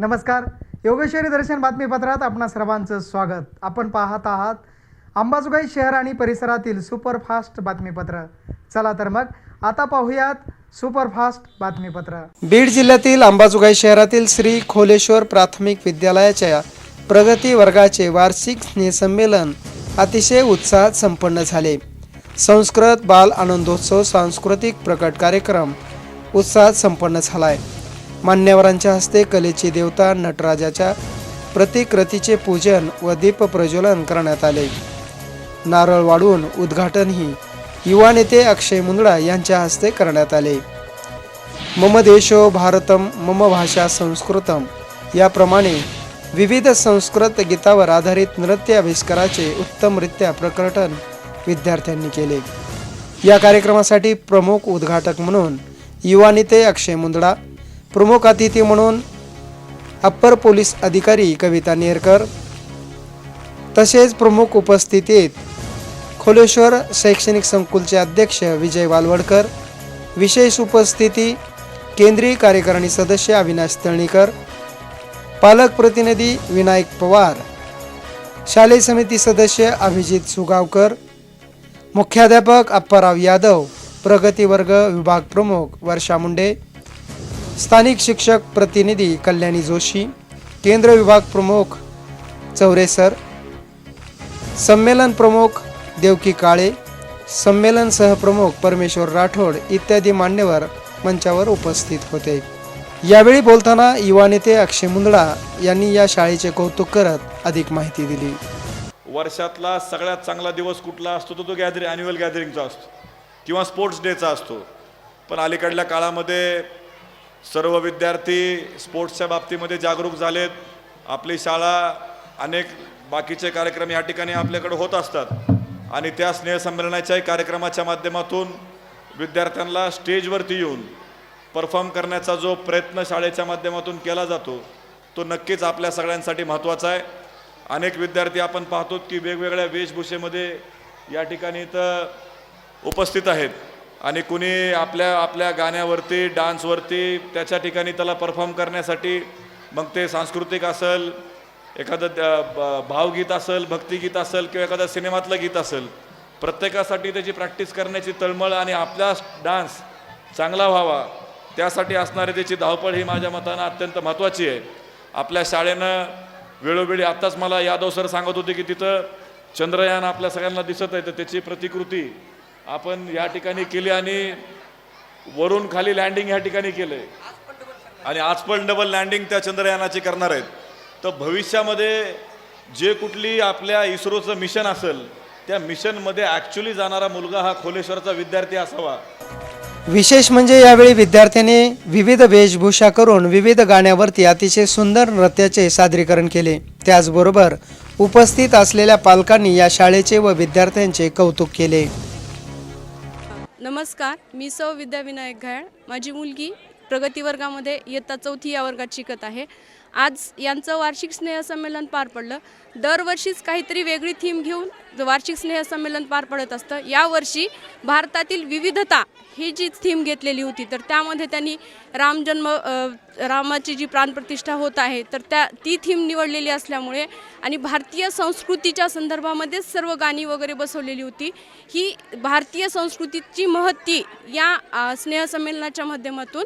नमस्कार. योगेश्वरी दर्शन बातमीपत्रात आपणा सर्वांचं स्वागत. आपण पाहत आहात अंबाजोगाई शहर आणि परिसरातील सुपरफास्ट बातमीपत्र. चला तर मग आता पाहूयात सुपरफास्ट बातमीपत्र. बीड जिल्ह्यातील अंबाजोगाई शहरातील श्री खोलेश्वर प्राथमिक विद्यालयाच्या प्रगती वर्गाचे वार्षिक स्नेहसंमेलन अतिशय उत्साहात संपन्न झाले. संस्कृत बाल आनंदोत्सव सांस्कृतिक प्रकट कार्यक्रम उत्साहात संपन्न झाला आहे मान्यवरांच्या हस्ते कलेची देवता नटराजाच्या प्रतिकृतीचे पूजन व दीप प्रज्वलन करण्यात आले. नारळ वाढून उद्घाटनही युवा नेते अक्षय मुंदडा यांच्या हस्ते करण्यात आले. मम देशो भारतम मम भाषा संस्कृतम. याप्रमाणे विविध संस्कृत गीतावर आधारित नृत्य आविष्काराचे उत्तमरित्या प्रकटन विद्यार्थ्यांनी केले. या कार्यक्रमासाठी प्रमुख उद्घाटक म्हणून युवा नेते अक्षय मुंदडा प्रमुख अतिथी म्हणून अप्पर पोलीस अधिकारी कविता नेरकर तसेच प्रमुख उपस्थितीत खोलेश्वर शैक्षणिक संकुलचे अध्यक्ष विजय वालवडकर विशेष उपस्थिती केंद्रीय कार्यकारिणी सदस्य अविनाश तळणीकर पालक प्रतिनिधी विनायक पवार शालेय समिती सदस्य अभिजित सुगावकर मुख्याध्यापक अप्पाराव यादव प्रगती वर्ग विभाग प्रमुख वर्षा मुंडे स्थानिक शिक्षक प्रतिनिधी कल्याणी जोशी केंद्र विभाग प्रमुख चौरेसर संमेलन प्रमुख देवकी काळे संमेलन सहप्रमुख परमेश्वर राठोड इत्यादी मान्यवर मंचावर उपस्थित होते. यावेळी बोलताना युवा नेते अक्षय मुंदडा यांनी या शाळेचे कौतुक करत अधिक माहिती दिली. वर्षातला सगळ्यात चांगला दिवस कुठला असतो? तो तो गॅदरिंग ॲन्युअल गॅदरिंगचा असतो. किंवा स्पोर्ट्स डेचा असतो. पण अलीकडल्या काळामध्ये सर्व विद्यार्थी स्पोर्ट्सच्या बाबतीमध्ये जागरूक झालेत. आपली शाळा अनेक बाकीचे कार्यक्रम या ठिकाणी आपल्याकडे होत असतात. आणि त्या स्नेहसंमेलनाच्याही कार्यक्रमाच्या माध्यमातून विद्यार्थ्यांना स्टेजवरती येऊन परफॉर्म करण्याचा जो प्रयत्न शाळेच्या माध्यमातून केला जातो तो नक्कीच आपल्या सगळ्यांसाठी महत्त्वाचा आहे. अनेक विद्यार्थी आपण पाहतो की वेगवेगळ्या वेशभूषेमध्ये या ठिकाणी इथं उपस्थित आहेत. आणि कुणी आपल्या आपल्या गाण्यावरती डान्सवरती त्याच्या ठिकाणी त्याला परफॉर्म करण्यासाठी मग ते सांस्कृतिक असेल एखादं द- ब- भावगीत असेल भक्तिगीत असेल किंवा एखादं सिनेमातलं गीत असेल प्रत्येकासाठी त्याची प्रॅक्टिस करण्याची तळमळ आणि आपला डान्स चांगला व्हावा त्यासाठी असणारी त्याची धावपळ ही माझ्या मतानं अत्यंत महत्त्वाची आहे. आपल्या शाळेनं वेळोवेळी आत्ताच मला यादव सर सांगत होते की तिथं चंद्रयान आपल्या सगळ्यांना दिसत आहे तर त्याची प्रतिकृती आपण या ठिकाणी केली आणि वरून खाली लँडिंग या ठिकाणी केलंय. आणि आज पण डबल लँडिंग त्या चंद्रयानाची करणार आहेत. तर भविष्यामध्ये जे कुठली आपल्या इस्रोचं मिशन असेल त्या मिशनमध्ये ॲक्च्युली जाणारा मुलगा हा खोलेश्वरचा विद्यार्थी असावा. विशेष म्हणजे यावेळी विद्यार्थ्यांनी विविध वेशभूषा करून विविध गाण्यावरती अतिशय सुंदर नृत्याचे सादरीकरण केले. त्याचबरोबर उपस्थित असलेल्या पालकांनी या शाळेचे व विद्यार्थ्यांचे कौतुक केले. नमस्कार मी सौ विद्याविनायक घाळ माझी मुलगी प्रगती वर्गामध्ये इयत्ता चौथी या वर्गात शिकत आहे. आज यांचं वार्षिक स्नेहसंमेलन पार पडलं. दरवर्षीच काहीतरी वेगळी थीम घेऊन वार्षिक स्नेहसंमेलन पार पडत असतं यावर्षी भारतातील विविधता ही जी थीम घेतलेली होती तर त्यामध्ये त्यांनी रामजन्म रामाची जी प्राणप्रतिष्ठा होत आहे तर त्या ती थीम निवडलेली असल्यामुळे आणि भारतीय संस्कृतीच्या संदर्भामध्ये सर्व गाणी वगैरे बसवलेली होती ही भारतीय संस्कृतीची महत्ती या स्नेहसंमेलनाच्या माध्यमातून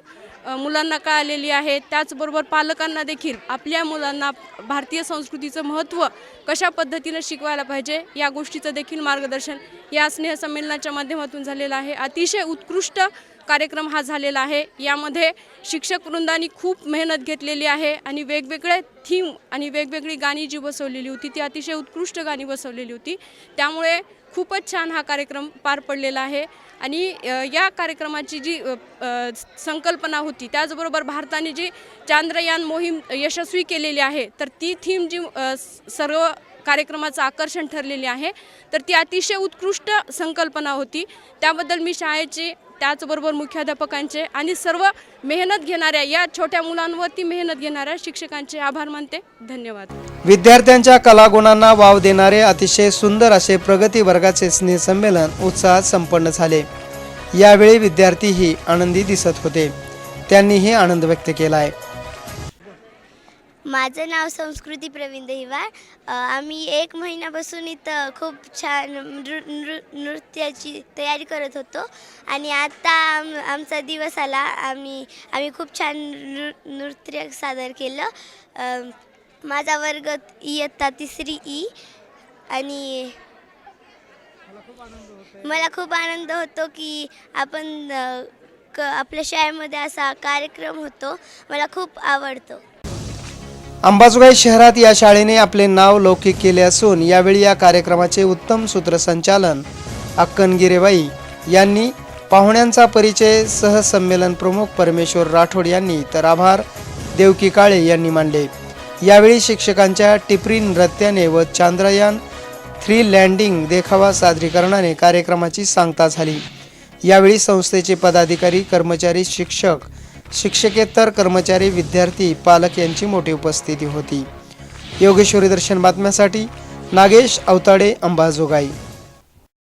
मुलांना कळालेली आहे. त्याचबरोबर पालकांना देखील आपल्या मुलांना भारतीय संस्कृतीचं महत्त्व कशा पद्धतीनं शिकवायला पाहिजे या गोष्टीचं देखील मार्गदर्शन या स्नेहसंमेलनाच्या माध्यमातून झालेलं आहे. अतिशय उत्कृष्ट कार्यक्रम हा झालेला आहे. यामध्ये शिक्षक वृंदांनी खूप मेहनत घेतलेली आहे आणि वेगवेगळे थीम आणि वेगवेगळी गाणी जी बसवलेली होती ती अतिशय उत्कृष्ट गाणी बसवलेली होती. त्यामुळे खूपच छान हा कार्यक्रम पार पडलेला आहे. आणि या कार्यक्रमाची जी संकल्पना होती त्याचबरोबर भारताने जी चांद्रयान मोहीम यशस्वी केलेली आहे तर ती थीम जी सर्व कार्यक्रमाचं आकर्षण ठरलेली आहे. तर ती अतिशय उत्कृष्ट संकल्पना होती. त्याबद्दल मी शाळेचे त्याचबरोबर मुख्याध्यापकांचे आणि सर्व मेहनत घेणाऱ्या या छोट्या मुलांवरती मेहनत घेणाऱ्या शिक्षकांचे आभार मानते. धन्यवाद. विद्यार्थ्यांच्या कलागुणांना वाव देणारे अतिशय सुंदर असे प्रगती वर्गाचे स्नेहसंमेलन उत्साहात संपन्न झाले. यावेळी विद्यार्थीही आनंदी दिसत होते. त्यांनीही आनंद व्यक्त केला आहे माझं नाव संस्कृती प्रवीण दहिवाळ आम्ही एक महिन्यापासून इथं खूप छान नृ नृ नृत्याची तयारी करत होतो. आणि आता आम आमचा दिवस आला. आम्ही आम्ही खूप छान नृ नृत्य सादर केलं. माझा वर्ग इयत्ता तिसरी ई आणि मला खूप आनंद होतो की आपण क आपल्या शाळेमध्ये असा कार्यक्रम होतो. मला खूप आवडतो. अंबाजोगाई शहरात या शाळेने आपले नाव लौकिक केले असून यावेळी या कार्यक्रमाचे उत्तम सूत्रसंचालन अक्कन गिरेबाई यांनी पाहुण्यांचा परिचय सहसंमेलन प्रमुख परमेश्वर राठोड यांनी तर आभार देवकी काळे यांनी मांडले यावेळी शिक्षकांच्या टिपरी नृत्याने व चांद्रयान थ्री लँडिंग देखावा सादरीकरणाने कार्यक्रमाची सांगता झाली. यावेळी संस्थेचे पदाधिकारी कर्मचारी शिक्षक शिक्षकेतर कर्मचारी विद्यार्थी पालक यांची मोठी उपस्थिती होती. योगेश्वरी दर्शन बातम्यासाठी नागेश अवताडे अंबाजोगाई.